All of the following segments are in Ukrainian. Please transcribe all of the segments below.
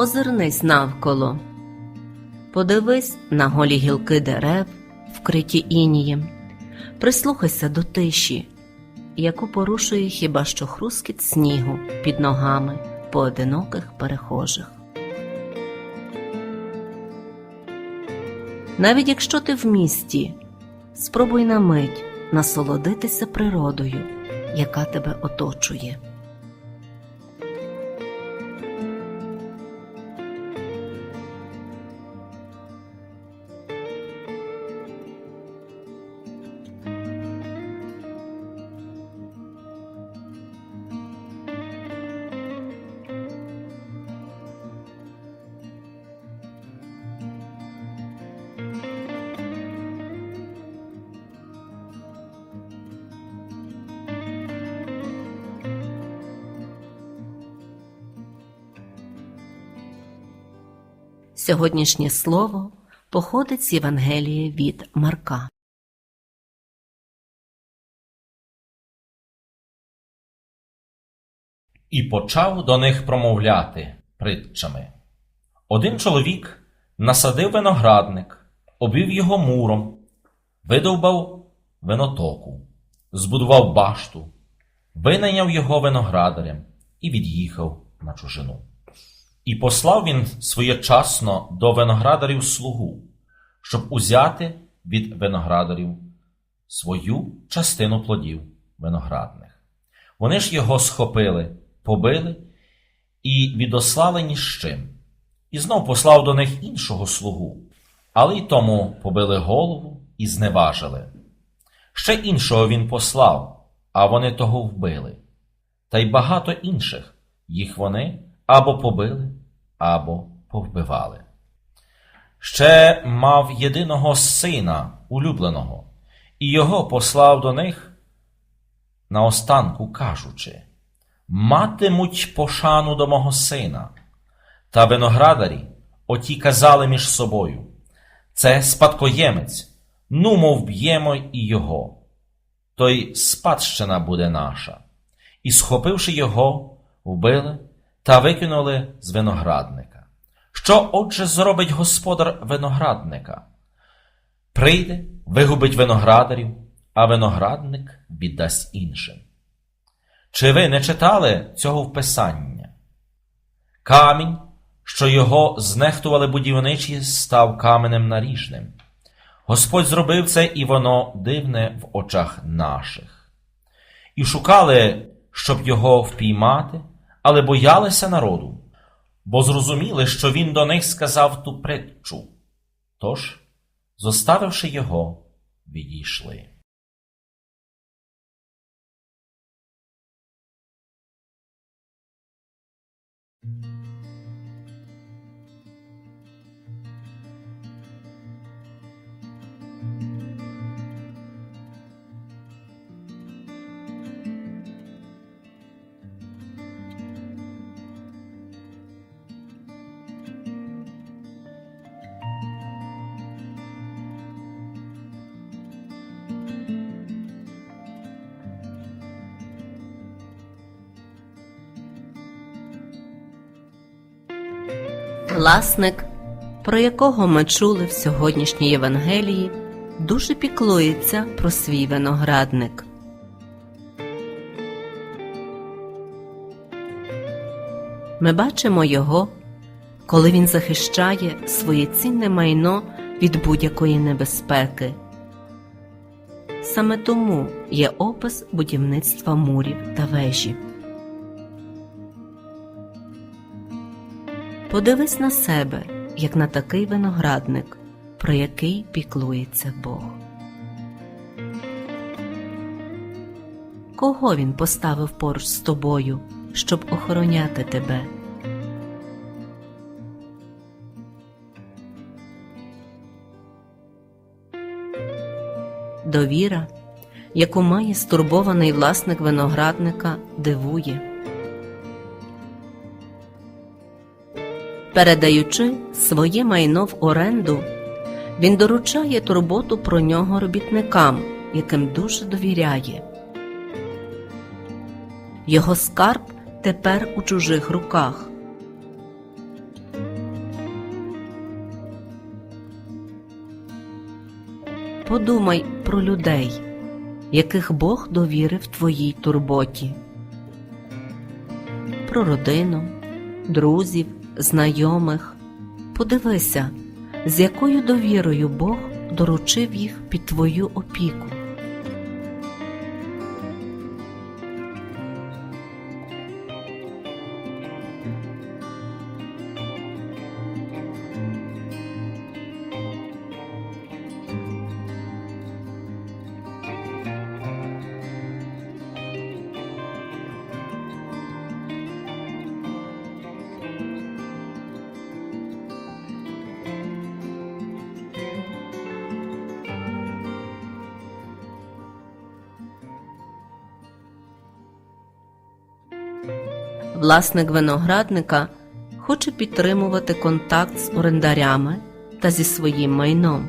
Озирнись навколо. Подивись на голі гілки дерев, вкриті інієм. Прислухайся до тиші, яку порушує хіба що хрускіт снігу під ногами поодиноких перехожих. Навіть якщо ти в місті, спробуй на мить насолодитися природою, яка тебе оточує. Сьогоднішнє слово походить з Євангелія від Марка. І почав до них промовляти притчами. Один чоловік насадив виноградник, обвів його муром, видовбав винотоку, збудував башту, винайняв його виноградарям і від'їхав на чужину. І послав він своєчасно до виноградарів слугу, щоб узяти від виноградарів свою частину плодів виноградних. Вони ж його схопили, побили і відослали ні з чим. І знов послав до них іншого слугу, але й тому побили голову і зневажили. Ще іншого він послав, а вони того вбили. Та й багато інших їх вони або побили, або повбивали. Ще мав єдиного сина, улюбленого, і його послав до них наостанку кажучи Матимуть пошану до мого сина. Та виноградарі оті казали між собою Це спадкоємець, ну мов б'ємо і його. То й спадщина буде наша. І, схопивши його, вбили та викинули з виноградника. Що отже зробить господар виноградника? Прийде, вигубить виноградарів, а виноградник віддасть іншим. Чи ви не читали цього в Писання? Камінь, що його знехтували будівничі, став каменем наріжним. Господь зробив це, і воно дивне в очах наших. І шукали, щоб його впіймати, але боялися народу, бо зрозуміли, що він до них сказав ту притчу. Тож, зоставивши його, відійшли. Власник, про якого ми чули в сьогоднішній Євангелії, дуже піклується про свій виноградник. Ми бачимо його, коли він захищає своє цінне майно від будь-якої небезпеки. Саме тому є опис будівництва мурів та вежі. Подивись на себе, як на такий виноградник, про який піклується Бог. Кого він поставив поруч з тобою, щоб охороняти тебе? Довіра, яку має стурбований власник виноградника, дивує. передаючи своє майно в оренду, він доручає турботу про нього робітникам, яким дуже довіряє. Його скарб тепер у чужих руках. Подумай про людей, яких Бог довірив твоїй турботі, про родину, друзів знайомих. Подивися, з якою довірою Бог доручив їх під твою опіку. Власник виноградника хоче підтримувати контакт з орендарями та зі своїм майном.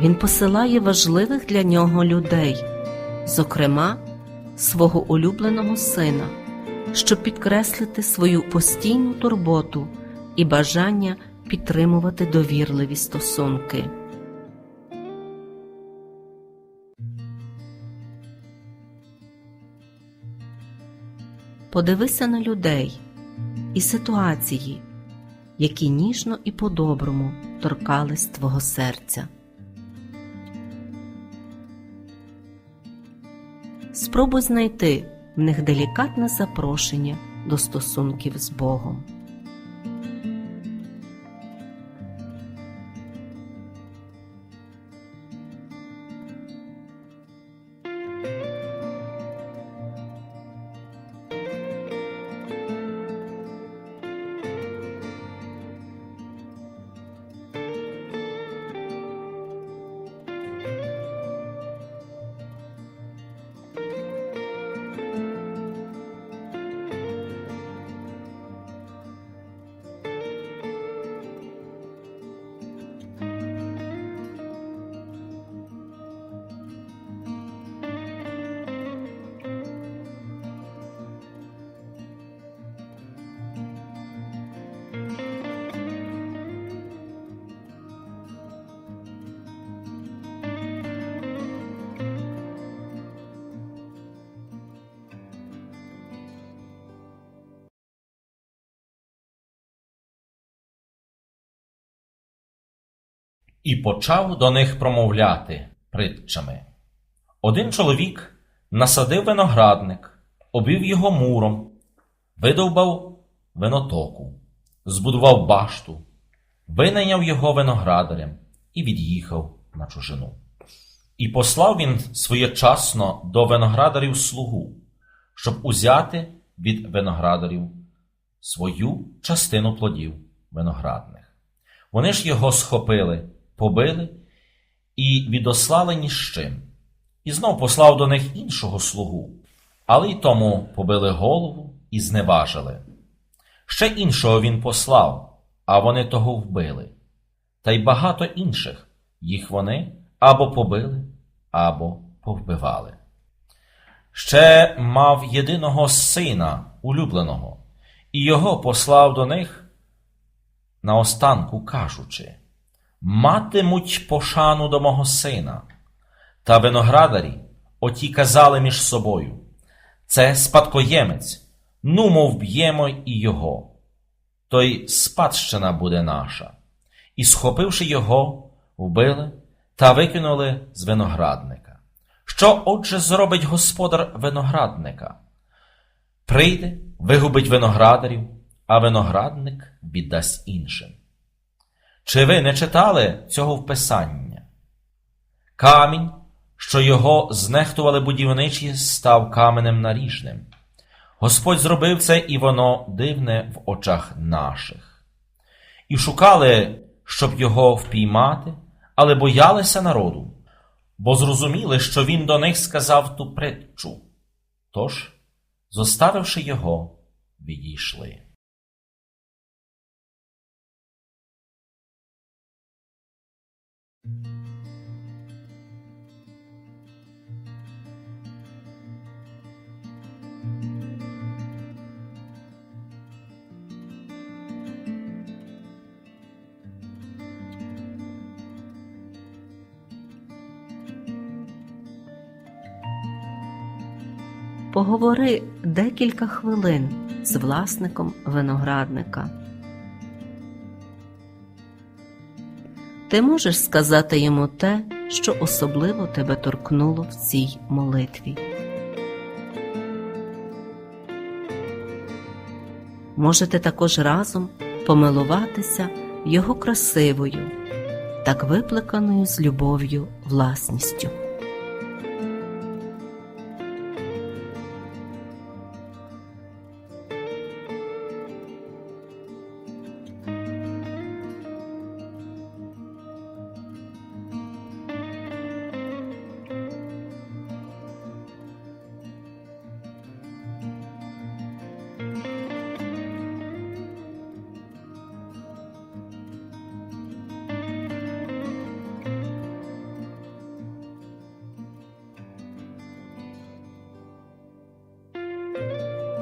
Він посилає важливих для нього людей, зокрема свого улюбленого сина, щоб підкреслити свою постійну турботу і бажання підтримувати довірливі стосунки. Подивися на людей і ситуації, які ніжно і по-доброму торкались твого серця. Спробуй знайти в них делікатне запрошення до стосунків з Богом. І почав до них промовляти притчами. Один чоловік насадив виноградник, обвів його муром, видовбав винотоку, збудував башту, винайняв його виноградарям і від'їхав на чужину. І послав він своєчасно до виноградарів слугу, щоб узяти від виноградарів свою частину плодів виноградних. Вони ж його схопили, побили і відослали ні з чим. І знов послав до них іншого слугу, але й тому побили голову і зневажили. Ще іншого він послав, а вони того вбили. Та й багато інших їх вони або побили, або повбивали. Ще мав єдиного сина улюбленого, і його послав до них наостанку кажучи Матимуть пошану до мого сина. Та виноградарі оті казали між собою Це спадкоємець, ну мов б'ємо і його. То й спадщина буде наша. І, схопивши його, вбили та викинули з виноградника. Що отже зробить господар виноградника? Прийде, вигубить виноградарів, а виноградник віддасть іншим. Чи ви не читали цього в Писання? Камінь, що його знехтували будівничі, став каменем наріжним. Господь зробив це, і воно дивне в очах наших. І шукали, щоб його впіймати, але боялися народу, бо зрозуміли, що він до них сказав ту притчу. Тож, зоставивши його, відійшли. Поговори декілька хвилин з власником виноградника. Ти можеш сказати йому те, що особливо тебе торкнуло в цій молитві. Можете також разом помилуватися його красивою, так виплеканою з любов'ю власністю.